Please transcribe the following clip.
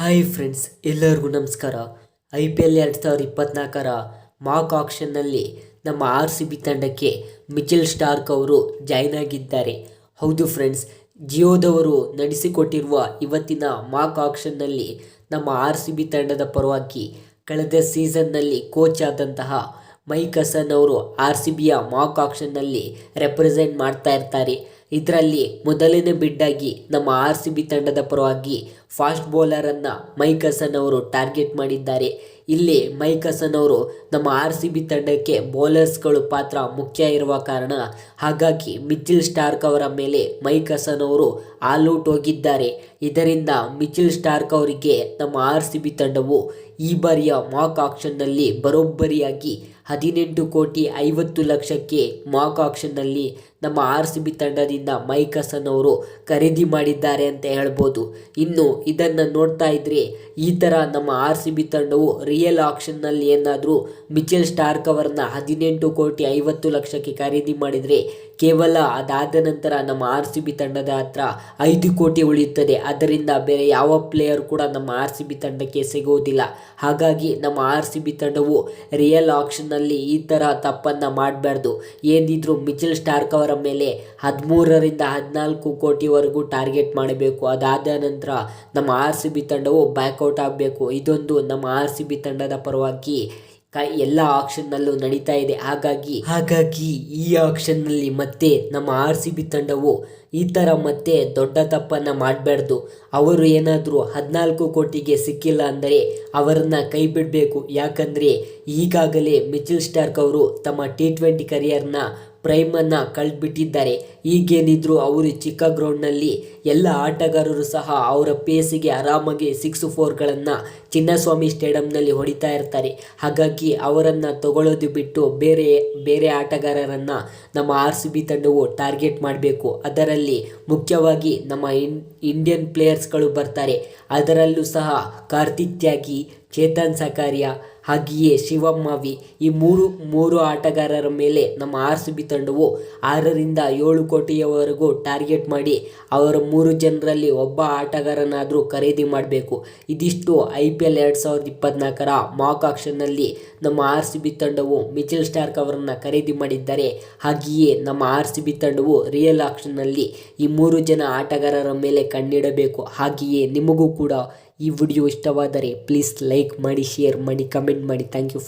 Hi friends ಎಲ್ಲರಿಗೂ ನಮಸ್ಕಾರ. I P L ಎರಡು ಸಾವಿರದ ಇಪ್ಪತ್ನಾಲ್ಕರ ಮಾಕ್ ಆಕ್ಷನ್ನಲ್ಲಿ ನಮ್ಮ ಆರ್ ಸಿ ಬಿ ತಂಡಕ್ಕೆ ಮಿಚೆಲ್ ಸ್ಟಾರ್ಕ್ ಅವರು ಜಾಯ್ನ್ ಆಗಿದ್ದಾರೆ. ಹೌದು ಫ್ರೆಂಡ್ಸ್ ಜಿಯೋದವರು ನಡೆಸಿಕೊಟ್ಟಿರುವ ಇವತ್ತಿನ ಮಾಕ್ ಆಕ್ಷನ್ನಲ್ಲಿ ನಮ್ಮ ಆರ್ ಸಿ ಬಿ ತಂಡದ ಪರವಾಗಿ ಕಳೆದ ಸೀಸನ್ನಲ್ಲಿ ಕೋಚ್ ಆದಂತಹ ಮೈಕ್ ಹಸನ್ ಅವರು ಆರ್ ಸಿ ಬಿಯ ಮಾಕ್ ಆಕ್ಷನ್ನಲ್ಲಿ ರೆಪ್ರೆಸೆಂಟ್ ಮಾಡ್ತಾ ಇರ್ತಾರೆ. ಇದರಲ್ಲಿ ಮೊದಲನೇ ಬಿಡ್ಡಾಗಿ ನಮ್ಮ ಆರ್ ಸಿ ಬಿ ತಂಡದ ಪರವಾಗಿ ಫಾಸ್ಟ್ ಬೌಲರನ್ನು ಮೈಕ್ ಹಸನ್ ಅವರು ಟಾರ್ಗೆಟ್ ಮಾಡಿದ್ದಾರೆ. ಇಲ್ಲಿ ಮೈಕ್ ಹಸನ್ ಅವರು ನಮ್ಮ ಆರ್ ಸಿ ಬಿ ತಂಡಕ್ಕೆ ಬೌಲರ್ಸ್ಗಳು ಪಾತ್ರ ಮುಖ್ಯ ಇರುವ ಕಾರಣ, ಹಾಗಾಗಿ ಮಿಚಿಲ್ ಸ್ಟಾರ್ಕ್ ಅವರ ಮೇಲೆ ಮೈಕ್ ಹಸನ್ ಅವರು ಆಲ್ ಔಟ್ ಹೋಗಿದ್ದಾರೆ. ಇದರಿಂದ ಮಿಚಿಲ್ ಸ್ಟಾರ್ಕ್ ಅವರಿಗೆ ನಮ್ಮ ಆರ್ ಸಿ ಬಿ ತಂಡವು ಈ ಬಾರಿಯ ಮಾಕ್ ಆಕ್ಷನ್ನಲ್ಲಿ ಬರೋಬ್ಬರಿಯಾಗಿ ಹದಿನೆಂಟು ಕೋಟಿ ಐವತ್ತು ಲಕ್ಷಕ್ಕೆ ಮಾಕ್ ಆಕ್ಷನ್ನಲ್ಲಿ ನಮ್ಮ ಆರ್ ಸಿ ಬಿ ತಂಡದಿಂದ ಮೈಕ್ ಹಸನ್ ಅವರು ಖರೀದಿ ಮಾಡಿದ್ದಾರೆ ಅಂತ ಹೇಳ್ಬೋದು. ಇನ್ನು ಇದನ್ನು ನೋಡ್ತಾ ಇದ್ರೆ ಈ ಥರ ನಮ್ಮ ಆರ್ ಸಿ ಬಿ ತಂಡವು ರಿಯಲ್ ಆಕ್ಷನ್ನಲ್ಲಿ ಏನಾದರೂ ಮಿಚೆಲ್ ಸ್ಟಾರ್ಕ್ ಅವರನ್ನ ಹದಿನೆಂಟು ಕೋಟಿ ಐವತ್ತು ಲಕ್ಷಕ್ಕೆ ಖರೀದಿ ಮಾಡಿದರೆ ಕೇವಲ ಅದಾದ ನಂತರ ನಮ್ಮ ಆರ್ ಸಿ ಬಿ ತಂಡದ ಹತ್ರ ಐದು ಕೋಟಿ ಉಳಿಯುತ್ತದೆ. ಅದರಿಂದ ಬೇರೆ ಯಾವ ಪ್ಲೇಯರ್ ಕೂಡ ನಮ್ಮ ಆರ್ ಸಿ ಬಿ ತಂಡಕ್ಕೆ ಸಿಗುವುದಿಲ್ಲ. ಹಾಗಾಗಿ ನಮ್ಮ ಆರ್ ಸಿ ಬಿ ತಂಡವು ರಿಯಲ್ ಆಕ್ಷನ್ನಲ್ಲಿ ಈ ಥರ ತಪ್ಪನ್ನು ಮಾಡಬಾರ್ದು. ಏನಿದ್ರು ಮಿಚಿಲ್ ಸ್ಟಾರ್ಕ್ ಅವರ ಮೇಲೆ ಹದಿಮೂರರಿಂದ ಹದಿನಾಲ್ಕು ಕೋಟಿವರೆಗೂ ಟಾರ್ಗೆಟ್ ಮಾಡಬೇಕು. ಅದಾದ ನಂತರ ನಮ್ಮ ಆರ್ ಸಿ ಬಿ ತಂಡವು ಬ್ಯಾಕ್ಔಟ್ ಆಗಬೇಕು. ಇದೊಂದು ನಮ್ಮ ಆರ್ ಸಿ ಬಿ ತಂಡದ ಪರವಾಗಿ ಎಲ್ಲ ಆಕ್ಷನ್ನಲ್ಲೂ ನಡೀತಾ ಇದೆ. ಹಾಗಾಗಿ ಹಾಗಾಗಿ ಈ ಆಕ್ಷನ್ನಲ್ಲಿ ಮತ್ತೆ ನಮ್ಮ ಆರ್ ಸಿ ಬಿ ತಂಡವು ಈ ಥರ ಮತ್ತೆ ದೊಡ್ಡ ತಪ್ಪನ್ನು ಮಾಡಬಾರ್ದು. ಅವರು ಏನಾದರೂ ಹದಿನಾಲ್ಕು ಕೋಟಿಗೆ ಸಿಕ್ಕಿಲ್ಲ ಅಂದರೆ ಅವರನ್ನು ಕೈ ಬಿಡಬೇಕು. ಯಾಕಂದರೆ ಈಗಾಗಲೇ ಮಿಚಿಲ್ ಸ್ಟಾರ್ಕ್ ಅವರು ತಮ್ಮ ಟಿ ಟ್ವೆಂಟಿ ಕರಿಯರ್ನ ಪ್ರೈಮನ್ನು ಕಳೆದ್ಬಿಟ್ಟಿದ್ದಾರೆ ಈಗೇನಿದ್ರು ಅವರು ಚಿಕ್ಕ ಗ್ರೌಂಡ್ನಲ್ಲಿ ಎಲ್ಲ ಆಟಗಾರರು ಸಹ ಅವರ ಪೇಸಿಗೆ ಆರಾಮಾಗಿ ಸಿಕ್ಸ್ ಫೋರ್ಗಳನ್ನು ಚಿನ್ನಸ್ವಾಮಿ ಸ್ಟೇಡಿಯಂನಲ್ಲಿ ಹೊಡಿತಾ ಇರ್ತಾರೆ. ಹಾಗಾಗಿ ಅವರನ್ನು ತಗೊಳ್ಳೋದು ಬಿಟ್ಟು ಬೇರೆ ಬೇರೆ ಆಟಗಾರರನ್ನು ನಮ್ಮ ಆರ್ ಸಿ ಬಿ ತಂಡವು ಟಾರ್ಗೆಟ್ ಮಾಡಬೇಕು. ಅದರಲ್ಲಿ ಮುಖ್ಯವಾಗಿ ನಮ್ಮ ಇಂಡಿಯನ್ ಪ್ಲೇಯರ್ಸ್ಗಳು ಬರ್ತಾರೆ. ಅದರಲ್ಲೂ ಸಹ ಕಾರ್ತಿಕ್ ತ್ಯಾಗಿ ಚೇತನ್ ಸಕಾರಿಯಾ, ಹಾಗೆಯೇ ಶಿವಮ್ಮವಿ ಈ ಮೂರು ಮೂರು ಆಟಗಾರರ ಮೇಲೆ ನಮ್ಮ ಆರ್ ಸಿ ಬಿ ತಂಡವು ಆರರಿಂದ ಏಳು ಕೋಟಿಯವರೆಗೂ ಟಾರ್ಗೆಟ್ ಮಾಡಿ ಅವರ ಮೂರು ಜನರಲ್ಲಿ ಒಬ್ಬ ಆಟಗಾರನಾದರೂ ಖರೀದಿ ಮಾಡಬೇಕು. ಇದಿಷ್ಟು ಐ ಪಿ ಎಲ್ ಎರಡು ಸಾವಿರದ ಇಪ್ಪತ್ತ್ನಾಲ್ಕರ ಮಾಕ್ ಆಕ್ಷನ್ನಲ್ಲಿ ನಮ್ಮ ಆರ್ ಸಿ ಬಿ ತಂಡವು ಮಿಚಿಲ್ ಸ್ಟಾರ್ಕ್ ಅವರನ್ನು ಖರೀದಿ ಮಾಡಿದ್ದಾರೆ, ಹಾಗೆಯೇ ನಮ್ಮ ಆರ್ ಸಿ ಬಿ ತಂಡವು ರಿಯಲ್ ಆಕ್ಷನ್ನಲ್ಲಿ ಈ ಮೂರು ಜನ ಆಟಗಾರರ ಮೇಲೆ ಕಣ್ಣಿಡಬೇಕು. ಹಾಗೆಯೇ ನಿಮಗೂ ಕೂಡ ಈ ವಿಡಿಯೋ ಇಷ್ಟವಾದರೆ ಪ್ಲೀಸ್ ಲೈಕ್ ಮಾಡಿ ಶೇರ್ ಮಾಡಿ ಕಮೆಂಟ್ ಮಾಡಿ. Thank you